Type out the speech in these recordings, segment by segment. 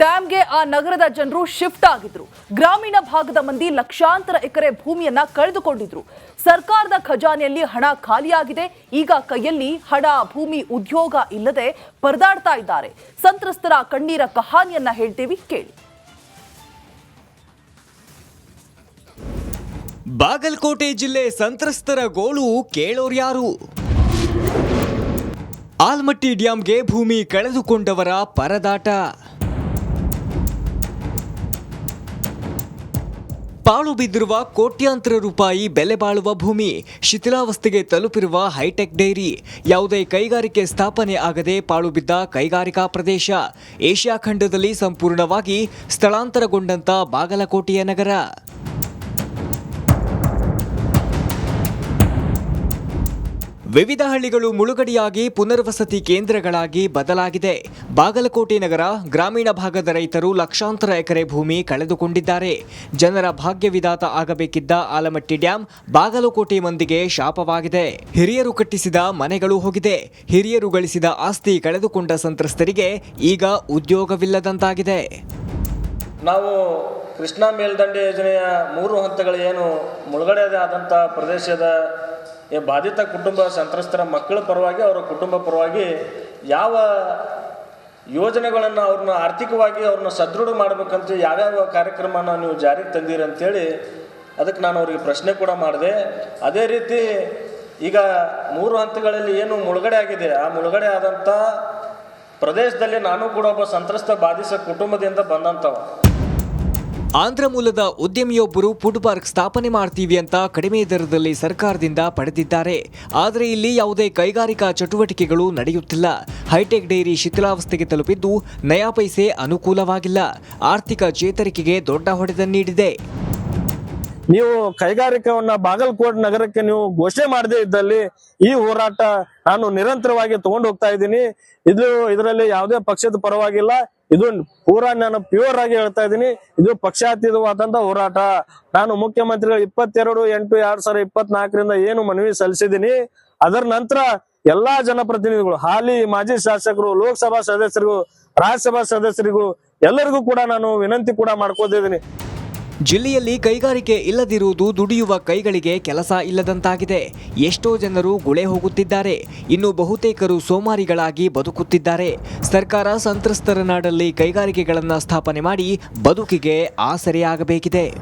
ಡ್ಯಾಂಗೆ ಆ ನಗರದ ಜನರು ಶಿಫ್ಟ್ ಆಗಿದ್ರು. ಗ್ರಾಮೀಣ ಭಾಗದ ಮಂದಿ ಲಕ್ಷಾಂತರ ಎಕರೆ ಭೂಮಿಯನ್ನ ಕಳೆದುಕೊಂಡಿದ್ರು. ಸರ್ಕಾರದ ಖಜಾನೆಯಲ್ಲಿ ಹಣ ಖಾಲಿಯಾಗಿದೆ. ಈಗ ಕೈಯಲ್ಲಿ ಹಣ, ಭೂಮಿ, ಉದ್ಯೋಗ ಇಲ್ಲದೆ ಪರದಾಡ್ತಾ ಇದ್ದಾರೆ. ಸಂತ್ರಸ್ತರ ಕಣ್ಣೀರ ಕಹಾನಿಯನ್ನ ಹೇಳ್ತೀವಿ ಕೇಳಿ. ಬಾಗಲಕೋಟೆ ಜಿಲ್ಲೆ ಸಂತ್ರಸ್ತರ ಗೋಳು ಕೇಳೋರ್ಯಾರು ಆಲ್ಮಟ್ಟಿ ಡ್ಯಾಂಗೆ ಭೂಮಿ ಕಳೆದುಕೊಂಡವರ ಪರದಾಟ. ಪಾಳು ಬಿದ್ದಿರುವ ಕೋಟ್ಯಾಂತರ ರೂಪಾಯಿ ಬೆಲೆ ಬಾಳುವ ಭೂಮಿ ಶಿಥಿಲಾವಸ್ಥೆಗೆ ತಲುಪಿರುವ ಹೈಟೆಕ್ ಡೈರಿ. ಯಾವುದೇ ಕೈಗಾರಿಕೆ ಸ್ಥಾಪನೆ ಆಗದೆ ಪಾಳು ಬಿದ್ದ ಕೈಗಾರಿಕಾ ಪ್ರದೇಶ ಏಷ್ಯಾ ಖಂಡದಲ್ಲಿ ಸಂಪೂರ್ಣವಾಗಿ ಸ್ಥಳಾಂತರಗೊಂಡಂತ ಬಾಗಲಕೋಟೆಯ ನಗರ. ವಿವಿಧ ಹಳ್ಳಿಗಳು ಮುಳುಗಡೆಯಾಗಿ ಪುನರ್ವಸತಿ ಕೇಂದ್ರಗಳಾಗಿ ಬದಲಾಗಿದೆ. ಬಾಗಲಕೋಟೆ ನಗರ ಗ್ರಾಮೀಣ ಭಾಗದ ರೈತರು ಲಕ್ಷಾಂತರ ಎಕರೆ ಭೂಮಿ ಕಳೆದುಕೊಂಡಿದ್ದಾರೆ. ಜನರ ಭಾಗ್ಯವಿದಾತ ಆಗಬೇಕಿದ್ದ ಆಲಮಟ್ಟಿ ಡ್ಯಾಂ ಬಾಗಲಕೋಟೆ ಮಂದಿಗೆ ಶಾಪವಾಗಿದೆ. ಹಿರಿಯರು ಕಟ್ಟಿಸಿದ ಮನೆಗಳು ಹೋಗಿದೆ. ಹಿರಿಯರು ಗಳಿಸಿದ ಆಸ್ತಿ ಕಳೆದುಕೊಂಡ ಸಂತ್ರಸ್ತರಿಗೆ ಈಗ ಉದ್ಯೋಗವಿಲ್ಲದಂತಾಗಿದೆ. ನಾವು ಕೃಷ್ಣಾ ಮೇಲ್ದಂಡೆ ಯೋಜನೆಯ ಮೂರು ಹಂತಗಳು ಏನು ಮುಳುಗಡೆ ಆದಂಥ ಪ್ರದೇಶದ ಬಾಧಿತ ಕುಟುಂಬ ಸಂತ್ರಸ್ತರ ಮಕ್ಕಳ ಪರವಾಗಿ, ಅವರ ಕುಟುಂಬ ಪರವಾಗಿ ಯಾವ ಯೋಜನೆಗಳನ್ನು ಅವ್ರನ್ನ ಆರ್ಥಿಕವಾಗಿ ಅವ್ರನ್ನ ಸದೃಢ ಮಾಡ್ಬೇಕಂತ ಯಾವ್ಯಾವ ಕಾರ್ಯಕ್ರಮನ ನೀವು ಜಾರಿಗೆ ತಂದೀರಿ ಅಂತೇಳಿ ಅದಕ್ಕೆ ನಾನು ಅವರಿಗೆ ಪ್ರಶ್ನೆ ಕೂಡ ಮಾಡಿದೆ. ಅದೇ ರೀತಿ ಈಗ ಮೂರು ಹಂತಗಳಲ್ಲಿ ಏನು ಮುಳುಗಡೆ ಆಗಿದೆ. ಆ ಮುಳುಗಡೆ ಆದಂಥ ಪ್ರದೇಶದಲ್ಲಿ ನಾನು ಕೂಡ ಒಬ್ಬ ಸಂತ್ರಸ್ತ ಬಾಧಿಸ ಕುಟುಂಬದಿಂದ ಬಂದಂಥವ ಆಂಧ್ರ ಮೂಲದ ಉದ್ಯಮಿಯೊಬ್ಬರು ಫುಡ್ ಪಾರ್ಕ್ ಸ್ಥಾಪನೆ ಮಾಡ್ತೀವಿ ಅಂತ ಕಡಿಮೆ ದರದಲ್ಲಿ ಸರ್ಕಾರದಿಂದ ಪಡೆದಿದ್ದಾರೆ. ಆದರೆ ಇಲ್ಲಿ ಯಾವುದೇ ಕೈಗಾರಿಕಾ ಚಟುವಟಿಕೆಗಳು ನಡೆಯುತ್ತಿಲ್ಲ. ಹೈಟೆಕ್ ಡೈರಿ ಶಿಥಿಲಾವಸ್ಥೆಗೆ ತಲುಪಿದ್ದು ನಯಾ ಪೈಸೆ ಅನುಕೂಲವಾಗಿಲ್ಲ. ಆರ್ಥಿಕ ಚೇತರಿಕೆಗೆ ದೊಡ್ಡ ಹೊಡೆತ ನೀಡಿದೆ. ನೀವು ಕೈಗಾರಿಕೆಯನ್ನ ಬಾಗಲಕೋಟ್ ನಗರಕ್ಕೆ ನೀವು ಘೋಷಣೆ ಮಾಡದೇ ಇದ್ದಲ್ಲಿ ಈ ಹೋರಾಟ ನಾನು ನಿರಂತರವಾಗಿ ತಗೊಂಡು ಹೋಗ್ತಾ ಇದ್ದೀನಿ. ಇದು ಇದರಲ್ಲಿ ಯಾವುದೇ ಪಕ್ಷದ ಪರವಾಗಿಲ್ಲ. ಇದು ಪೂರಾ ನಾನು ಪ್ಯೂರ್ ಆಗಿ ಹೇಳ್ತಾ ಇದ್ದೀನಿ. ಇದು ಪಕ್ಷಾತೀತವಾದಂತ ಹೋರಾಟ. ನಾನು ಮುಖ್ಯಮಂತ್ರಿಗಳು ಇಪ್ಪತ್ತೆರಡು, ಎಂಟು, ಎರಡ್ ಸಾವಿರದ ಇಪ್ಪತ್ನಾಲ್ಕರಿಂದ ಏನು ಮನವಿ ಸಲ್ಲಿಸಿದ್ದೀನಿ. ಅದರ ನಂತರ ಎಲ್ಲಾ ಜನಪ್ರತಿನಿಧಿಗಳು, ಹಾಲಿ ಮಾಜಿ ಶಾಸಕರು, ಲೋಕಸಭಾ ಸದಸ್ಯರಿಗೂ, ರಾಜ್ಯಸಭಾ ಸದಸ್ಯರಿಗೂ ಎಲ್ಲರಿಗೂ ಕೂಡ ನಾನು ವಿನಂತಿ ಕೂಡ ಮಾಡ್ಕೋತಿದ್ದೀನಿ ಜಿಲ್ಲೆಯಲ್ಲಿ ಕೈಗಾರಿಕೆ ಇಲ್ಲದಿರುವುದು ದುಡಿಯುವ ಕೈಗಳಿಗೆ ಕೆಲಸ ಇಲ್ಲದಂತಾಗಿದೆ. ಎಷ್ಟೋ ಜನರು ಗುಳೆ ಹೋಗುತ್ತಿದ್ದಾರೆ. ಇನ್ನು ಬಹುತೇಕರು ಸೋಮಾರಿಗಳಾಗಿ ಬದುಕುತ್ತಿದ್ದಾರೆ. ಸರ್ಕಾರ ಸಂತ್ರಸ್ತರ ನಾಡಲ್ಲಿ ಕೈಗಾರಿಕೆಗಳನ್ನು ಸ್ಥಾಪನೆ ಮಾಡಿ ಬದುಕಿಗೆ ಆಸರೆಯಾಗಬೇಕಿದೆ.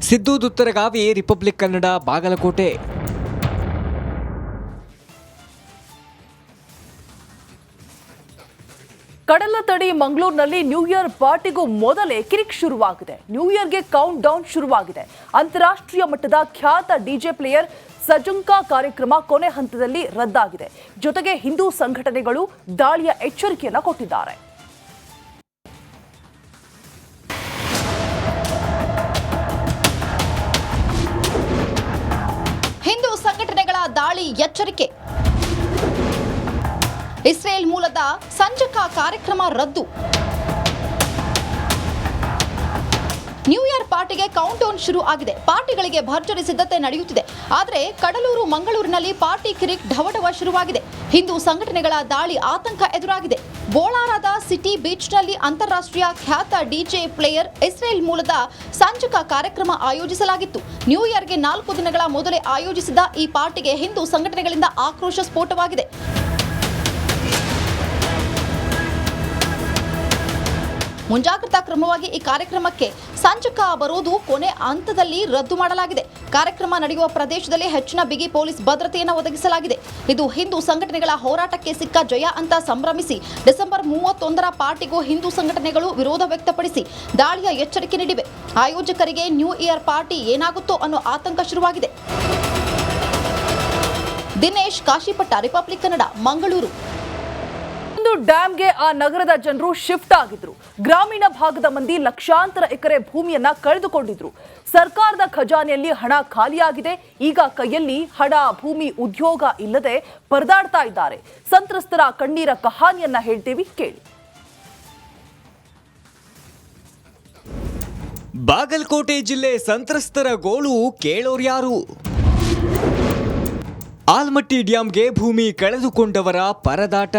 ಸಿದ್ದು ದುತ್ತರಗಾವಿ, ರಿಪಬ್ಲಿಕ್ ಕನ್ನಡ, ಬಾಗಲಕೋಟೆ. ಕಡಲ ತಡಿ ಮಂಗಳೂರಿನಲ್ಲಿ ನ್ಯೂ ಇಯರ್ ಪಾರ್ಟಿಗೂ ಮೊದಲೇ ಕಿರಿಕ್ ಶುರುವಾಗಿದೆ. ನ್ಯೂ ಇಯರ್ಗೆ ಕೌಂಟ್ ಡೌನ್ ಶುರುವಾಗಿದೆ. ಅಂತಾರಾಷ್ಟ್ರೀಯ ಮಟ್ಟದ ಖ್ಯಾತ ಡಿಜೆ ಪ್ಲೇಯರ್ ಸಜುಂಕಾ ಕಾರ್ಯಕ್ರಮ ಕೊನೆ ಹಂತದಲ್ಲಿ ರದ್ದಾಗಿದೆ. ಜೊತೆಗೆ ಹಿಂದೂ ಸಂಘಟನೆಗಳು ದಾಳಿಯ ಎಚ್ಚರಿಕೆಯನ್ನು ಕೊಟ್ಟಿದ್ದಾರೆ. ಹಿಂದೂ ಸಂಘಟನೆಗಳ ದಾಳಿ ಎಚ್ಚರಿಕೆ. ಇಸ್ರೇಲ್ ಮೂಲದ ಸಂಜಕ ಕಾರ್ಯಕ್ರಮ ರದ್ದು. ನ್ಯೂ ಇಯರ್ ಪಾರ್ಟಿಗೆ ಕೌಂಟ್ ಡೌನ್ ಶುರು ಆಗಿದೆ. ಪಾರ್ಟಿಗಳಿಗೆ ಭರ್ಜರಿ ಸಿದ್ಧತೆ ನಡೆಯುತ್ತಿದೆ. ಆದರೆ ಕಡಲೂರು, ಮಂಗಳೂರಿನಲ್ಲಿ ಪಾರ್ಟಿ ಕಿರಿಕ್ ಢವಢವ ಶುರುವಾಗಿದೆ. ಹಿಂದೂ ಸಂಘಟನೆಗಳ ದಾಳಿ ಆತಂಕ ಎದುರಾಗಿದೆ. ಬೋಳಾರದ ಸಿಟಿ ಬೀಚ್ನಲ್ಲಿ ಅಂತಾರಾಷ್ಟ್ರೀಯ ಖ್ಯಾತ ಡಿಜೆ ಪ್ಲೇಯರ್ ಇಸ್ರೇಲ್ ಮೂಲದ ಸಂಜಕ ಕಾರ್ಯಕ್ರಮ ಆಯೋಜಿಸಲಾಗಿತ್ತು. ನ್ಯೂ ಇಯರ್ಗೆ ನಾಲ್ಕು ದಿನಗಳ ಮೊದಲೇ ಆಯೋಜಿಸಿದ ಈ ಪಾರ್ಟಿಗೆ ಹಿಂದೂ ಸಂಘಟನೆಗಳಿಂದ ಆಕ್ರೋಶ ಸ್ಫೋಟವಾಗಿದೆ. ಮುಂಜಾಗ್ರತಾ ಕ್ರಮವಾಗಿ ಈ ಕಾರ್ಯಕ್ರಮಕ್ಕೆ ಸಂಚಕ ಬರುವುದು ಕೊನೆ ಹಂತದಲ್ಲಿ ರದ್ದು ಮಾಡಲಾಗಿದೆ. ಕಾರ್ಯಕ್ರಮ ನಡೆಯುವ ಪ್ರದೇಶದಲ್ಲಿ ಹೆಚ್ಚಿನ ಬಿಗಿ ಪೊಲೀಸ್ ಭದ್ರತೆಯನ್ನು ಒದಗಿಸಲಾಗಿದೆ. ಇದು ಹಿಂದೂ ಸಂಘಟನೆಗಳ ಹೋರಾಟಕ್ಕೆ ಸಿಕ್ಕ ಜಯ ಅಂತ ಸಂಭ್ರಮಿಸಿ ಡಿಸೆಂಬರ್ ಮೂವತ್ತೊಂದರ ಪಾರ್ಟಿಗೂ ಹಿಂದೂ ಸಂಘಟನೆಗಳು ವಿರೋಧ ವ್ಯಕ್ತಪಡಿಸಿ ದಾಳಿಯ ಎಚ್ಚರಿಕೆ ನೀಡಿವೆ. ಆಯೋಜಕರಿಗೆ ನ್ಯೂ ಇಯರ್ ಪಾರ್ಟಿ ಏನಾಗುತ್ತೋ ಅನ್ನೋ ಆತಂಕ ಶುರುವಾಗಿದೆ. ದಿನೇಶ್ ಕಾಶಿಪಟ್ಟ, ರಿಪಬ್ಲಿಕ್ ಕನ್ನಡ, ಮಂಗಳೂರು. ಒಂದು ಡ್ಯಾಂಗೆ ಆ ನಗರದ ಜನರು ಶಿಫ್ಟ್ ಆಗಿದ್ರು. ಗ್ರಾಮೀಣ ಭಾಗದ ಮಂದಿ ಲಕ್ಷಾಂತರ ಎಕರೆ ಭೂಮಿಯನ್ನ ಕಳೆದುಕೊಂಡಿದ್ರು. ಸರ್ಕಾರದ ಖಜಾನೆಯಲ್ಲಿ ಹಣ ಖಾಲಿಯಾಗಿದೆ. ಈಗ ಕೈಯಲ್ಲಿ ಹಣ, ಭೂಮಿ, ಉದ್ಯೋಗ ಇಲ್ಲದೆ ಪರದಾಡ್ತಾ ಇದ್ದಾರೆ. ಸಂತ್ರಸ್ತರ ಕಣ್ಣೀರ ಕಹಾನಿಯನ್ನ ಹೇಳ್ತೀವಿ ಕೇಳಿ. ಬಾಗಲಕೋಟೆ ಜಿಲ್ಲೆ ಸಂತ್ರಸ್ತರ ಗೋಳು ಕೇಳೋರ್ಯಾರು ಆಲ್ಮಟ್ಟಿ ಡ್ಯಾಂಗೆ ಭೂಮಿ ಕಳೆದುಕೊಂಡವರ ಪರದಾಟ.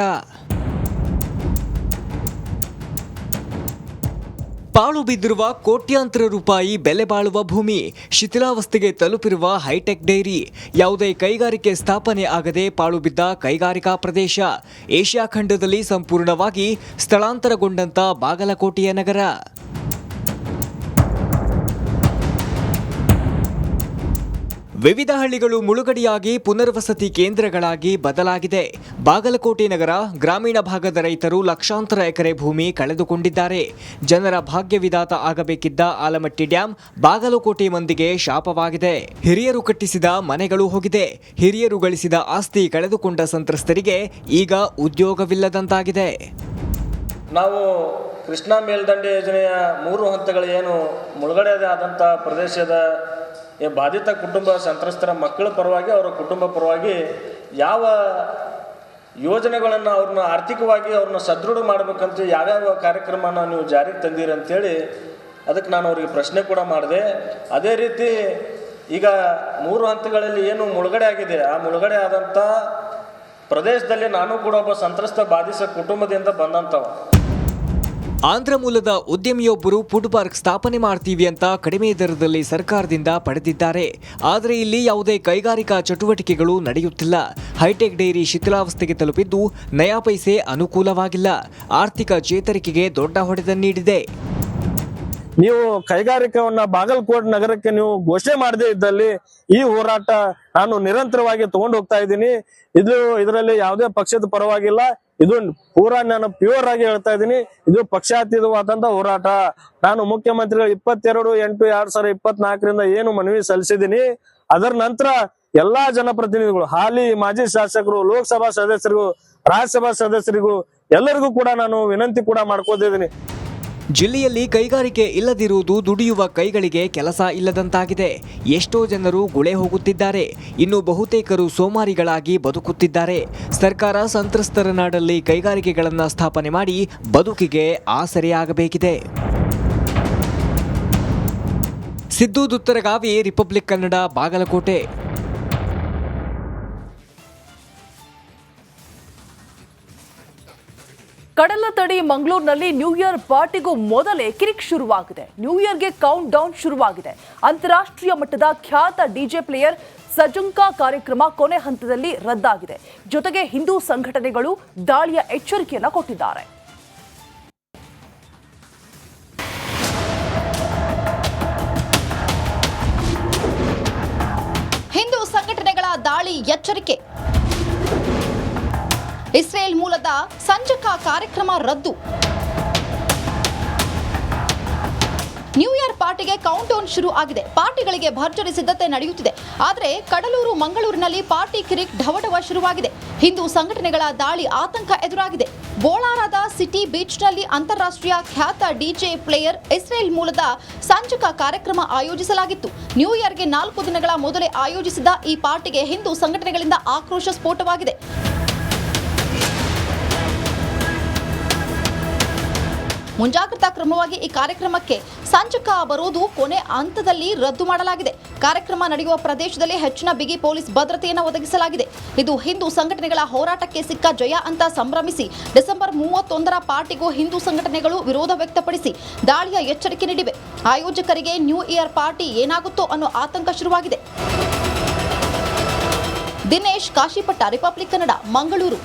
ಪಾಳು ಬಿದ್ದಿರುವ ಕೋಟ್ಯಾಂತರ ರೂಪಾಯಿ ಬೆಲೆ ಬಾಳುವ ಭೂಮಿ ಶಿಥಿಲಾವಸ್ಥೆಗೆ ತಲುಪಿರುವ ಹೈಟೆಕ್ ಡೈರಿ. ಯಾವುದೇ ಕೈಗಾರಿಕೆ ಸ್ಥಾಪನೆ ಆಗದೆ ಪಾಳು ಬಿದ್ದ ಕೈಗಾರಿಕಾ ಪ್ರದೇಶ ಏಷ್ಯಾ ಖಂಡದಲ್ಲಿ ಸಂಪೂರ್ಣವಾಗಿ ಸ್ಥಳಾಂತರಗೊಂಡಂತ ಬಾಗಲಕೋಟೆಯ ನಗರ. ವಿವಿಧ ಹಳ್ಳಿಗಳು ಮುಳುಗಡೆಯಾಗಿ ಪುನರ್ವಸತಿ ಕೇಂದ್ರಗಳಾಗಿ ಬದಲಾಗಿದೆ. ಬಾಗಲಕೋಟೆ ನಗರ, ಗ್ರಾಮೀಣ ಭಾಗದ ರೈತರು ಲಕ್ಷಾಂತರ ಎಕರೆ ಭೂಮಿ ಕಳೆದುಕೊಂಡಿದ್ದಾರೆ. ಜನರ ಭಾಗ್ಯವಿದಾತ ಆಗಬೇಕಿದ್ದ ಆಲಮಟ್ಟಿ ಡ್ಯಾಂ ಬಾಗಲಕೋಟೆ ಮಂದಿಗೆ ಶಾಪವಾಗಿದೆ. ಹಿರಿಯರು ಕಟ್ಟಿಸಿದ ಮನೆಗಳು ಹೋಗಿದೆ. ಹಿರಿಯರು ಗಳಿಸಿದ ಆಸ್ತಿ ಕಳೆದುಕೊಂಡ ಸಂತ್ರಸ್ತರಿಗೆ ಈಗ ಉದ್ಯೋಗವಿಲ್ಲದಂತಾಗಿದೆ. ನಾವು ಕೃಷ್ಣಾ ಮೇಲ್ದಂಡೆ ಯೋಜನೆಯ ಮೂರು ಹಂತಗಳು ಏನು ಮುಳುಗಡೆ ಆದಂಥ ಪ್ರದೇಶದ ಬಾಧಿತ ಕುಟುಂಬ ಸಂತ್ರಸ್ತರ ಮಕ್ಕಳ ಪರವಾಗಿ, ಅವರ ಕುಟುಂಬ ಪರವಾಗಿ ಯಾವ ಯೋಜನೆಗಳನ್ನು ಅವ್ರನ್ನ ಆರ್ಥಿಕವಾಗಿ ಅವ್ರನ್ನ ಸದೃಢ ಮಾಡಬೇಕಂತ ಯಾವ್ಯಾವ ಕಾರ್ಯಕ್ರಮನ ನೀವು ಜಾರಿಗೆ ತಂದಿರಿ ಅಂತೇಳಿ ಅದಕ್ಕೆ ನಾನು ಅವರಿಗೆ ಪ್ರಶ್ನೆ ಕೂಡ ಮಾಡಿದೆ. ಅದೇ ರೀತಿ ಈಗ ಮೂರು ಹಂತಗಳಲ್ಲಿ ಏನು ಮುಳುಗಡೆ ಆಗಿದೆ. ಆ ಮುಳುಗಡೆ ಆದಂಥ ಪ್ರದೇಶದಲ್ಲಿ ನಾನು ಕೂಡ ಒಬ್ಬ ಸಂತ್ರಸ್ತ ಬಾಧಿಸ ಕುಟುಂಬದಿಂದ ಬಂದಂಥವ ಆಂಧ್ರ ಮೂಲದ ಉದ್ಯಮಿಯೊಬ್ಬರು ಫುಡ್ ಪಾರ್ಕ್ ಸ್ಥಾಪನೆ ಮಾಡ್ತೀವಿ ಅಂತ ಕಡಿಮೆ ದರದಲ್ಲಿ ಸರ್ಕಾರದಿಂದ ಪಡೆದಿದ್ದಾರೆ. ಆದರೆ ಇಲ್ಲಿ ಯಾವುದೇ ಕೈಗಾರಿಕಾ ಚಟುವಟಿಕೆಗಳು ನಡೆಯುತ್ತಿಲ್ಲ. ಹೈಟೆಕ್ ಡೈರಿ ಶಿಥಿಲಾವಸ್ಥೆಗೆ ತಲುಪಿದ್ದು ನಯಾ ಪೈಸೆ ಅನುಕೂಲವಾಗಿಲ್ಲ. ಆರ್ಥಿಕ ಚೇತರಿಕೆಗೆ ದೊಡ್ಡ ಹೊಡೆತ ನೀಡಿದೆ. ನೀವು ಕೈಗಾರಿಕೆಯನ್ನ ಬಾಗಲಕೋಟ್ ನಗರಕ್ಕೆ ನೀವು ಘೋಷಣೆ ಮಾಡದೇ ಇದ್ದಲ್ಲಿ ಈ ಹೋರಾಟ ನಾನು ನಿರಂತರವಾಗಿ ತಗೊಂಡು ಹೋಗ್ತಾ ಇದ್ದೀನಿ. ಇದು ಇದರಲ್ಲಿ ಯಾವುದೇ ಪಕ್ಷದ ಪರವಾಗಿಲ್ಲ. ಇದು ಪೂರಾ ನಾನು ಪ್ಯೂರ್ ಆಗಿ ಹೇಳ್ತಾ ಇದ್ದೀನಿ. ಇದು ಪಕ್ಷಾತೀತವಾದಂತ ಹೋರಾಟ. ನಾನು ಮುಖ್ಯಮಂತ್ರಿಗಳು ಇಪ್ಪತ್ತೆರಡು, ಎಂಟು, ಎರಡ್ ಸಾವಿರದ ಇಪ್ಪತ್ನಾಲ್ಕರಿಂದ ಏನು ಮನವಿ ಸಲ್ಲಿಸಿದ್ದೀನಿ. ಅದರ ನಂತರ ಎಲ್ಲಾ ಜನಪ್ರತಿನಿಧಿಗಳು, ಹಾಲಿ, ಮಾಜಿ ಶಾಸಕರು, ಲೋಕಸಭಾ ಸದಸ್ಯರಿಗೂ, ರಾಜ್ಯಸಭಾ ಸದಸ್ಯರಿಗೂ ಎಲ್ಲರಿಗೂ ಕೂಡ ನಾನು ವಿನಂತಿ ಕೂಡ ಮಾಡ್ಕೋತಿದ್ದೀನಿ. ಜಿಲ್ಲೆಯಲ್ಲಿ ಕೈಗಾರಿಕೆ ಇಲ್ಲದಿರುವುದು ದುಡಿಯುವ ಕೈಗಳಿಗೆ ಕೆಲಸ ಇಲ್ಲದಂತಾಗಿದೆ. ಎಷ್ಟೋ ಜನರು ಗುಳೆ ಹೋಗುತ್ತಿದ್ದಾರೆ. ಇನ್ನು ಬಹುತೇಕರು ಸೋಮಾರಿಗಳಾಗಿ ಬದುಕುತ್ತಿದ್ದಾರೆ. ಸರ್ಕಾರ ಸಂತ್ರಸ್ತರ ನಾಡಲ್ಲಿ ಕೈಗಾರಿಕೆಗಳನ್ನು ಸ್ಥಾಪನೆ ಮಾಡಿ ಬದುಕಿಗೆ ಆಸರೆಯಾಗಬೇಕಿದೆ. ಸಿದ್ದು ದುತ್ತರಗಾವಿ, ರಿಪಬ್ಲಿಕ್ ಕನ್ನಡ, ಬಾಗಲಕೋಟೆ. ಕಡಲ ತಡಿ ಮಂಗಳೂರಿನಲ್ಲಿ ನ್ಯೂ ಇಯರ್ ಪಾರ್ಟಿಗೂ ಮೊದಲೇ ಕಿರಿಕ್ ಶುರುವಾಗಿದೆ. ನ್ಯೂ ಇಯರ್ಗೆ ಕೌಂಟ್ ಡೌನ್ ಶುರುವಾಗಿದೆ. ಅಂತಾರಾಷ್ಟ್ರೀಯ ಮಟ್ಟದ ಖ್ಯಾತ ಡಿಜೆ ಪ್ಲೇಯರ್ ಸಜುಂಕಾ ಕಾರ್ಯಕ್ರಮ ಕೊನೆ ಹಂತದಲ್ಲಿ ರದ್ದಾಗಿದೆ. ಜೊತೆಗೆ ಹಿಂದೂ ಸಂಘಟನೆಗಳು ದಾಳಿಯ ಎಚ್ಚರಿಕೆಯನ್ನು ಕೊಟ್ಟಿದ್ದಾರೆ. ಹಿಂದೂ ಸಂಘಟನೆಗಳ ದಾಳಿ ಎಚ್ಚರಿಕೆ. ಇಸ್ರೇಲ್ ಮೂಲದ ಸಂಜಕ ಕಾರ್ಯಕ್ರಮ ರದ್ದು. ನ್ಯೂ ಇಯರ್ ಪಾರ್ಟಿಗೆ ಕೌಂಟ್ ಡೌನ್ ಶುರು ಆಗಿದೆ. ಪಾರ್ಟಿಗಳಿಗೆ ಭರ್ಜರಿ ಸಿದ್ಧತೆ ನಡೆಯುತ್ತಿದೆ. ಆದರೆ ಕಡಲೂರು, ಮಂಗಳೂರಿನಲ್ಲಿ ಪಾರ್ಟಿ ಕಿರಿಕ್ ಢವಢವ ಶುರುವಾಗಿದೆ. ಹಿಂದೂ ಸಂಘಟನೆಗಳ ದಾಳಿ ಆತಂಕ ಎದುರಾಗಿದೆ. ಬೋಳಾರದ ಸಿಟಿ ಬೀಚ್ನಲ್ಲಿ ಅಂತಾರಾಷ್ಟ್ರೀಯ ಖ್ಯಾತ ಡಿಜೆ ಪ್ಲೇಯರ್ ಇಸ್ರೇಲ್ ಮೂಲದ ಸಂಜಕ ಕಾರ್ಯಕ್ರಮ ಆಯೋಜಿಸಲಾಗಿತ್ತು. ನ್ಯೂ ಇಯರ್ಗೆ ನಾಲ್ಕು ದಿನಗಳ ಮೊದಲೇ ಆಯೋಜಿಸಿದ ಈ ಪಾರ್ಟಿಗೆ ಹಿಂದೂ ಸಂಘಟನೆಗಳಿಂದ ಆಕ್ರೋಶ ಸ್ಫೋಟವಾಗಿದೆ. ಮುಂಜಾಗ್ರತಾ ಕ್ರಮವಾಗಿ ಈ ಕಾರ್ಯಕ್ರಮಕ್ಕೆ ಸಂಚಕ ಬರುವುದು ಕೊನೆ ಹಂತದಲ್ಲಿ ರದ್ದು ಮಾಡಲಾಗಿದೆ. ಕಾರ್ಯಕ್ರಮ ನಡೆಯುವ ಪ್ರದೇಶದಲ್ಲಿ ಹೆಚ್ಚಿನ ಬಿಗಿ ಪೊಲೀಸ್ ಭದ್ರತೆಯನ್ನು ಒದಗಿಸಲಾಗಿದೆ. ಇದು ಹಿಂದೂ ಸಂಘಟನೆಗಳ ಹೋರಾಟಕ್ಕೆ ಸಿಕ್ಕ ಜಯ ಅಂತ ಸಂಭ್ರಮಿಸಿ ಡಿಸೆಂಬರ್ ಮೂವತ್ತೊಂದರ ಪಾರ್ಟಿಗೂ ಹಿಂದೂ ಸಂಘಟನೆಗಳು ವಿರೋಧ ವ್ಯಕ್ತಪಡಿಸಿ ದಾಳಿಯ ಎಚ್ಚರಿಕೆ ನೀಡಿವೆ. ಆಯೋಜಕರಿಗೆ ನ್ಯೂ ಇಯರ್ ಪಾರ್ಟಿ ಏನಾಗುತ್ತೋ ಅನ್ನೋ ಆತಂಕ ಶುರುವಾಗಿದೆ. ದಿನೇಶ್ ಕಾಶಿಪಟ್ಟ, ರಿಪಬ್ಲಿಕ್ ಕನ್ನಡ, ಮಂಗಳೂರು.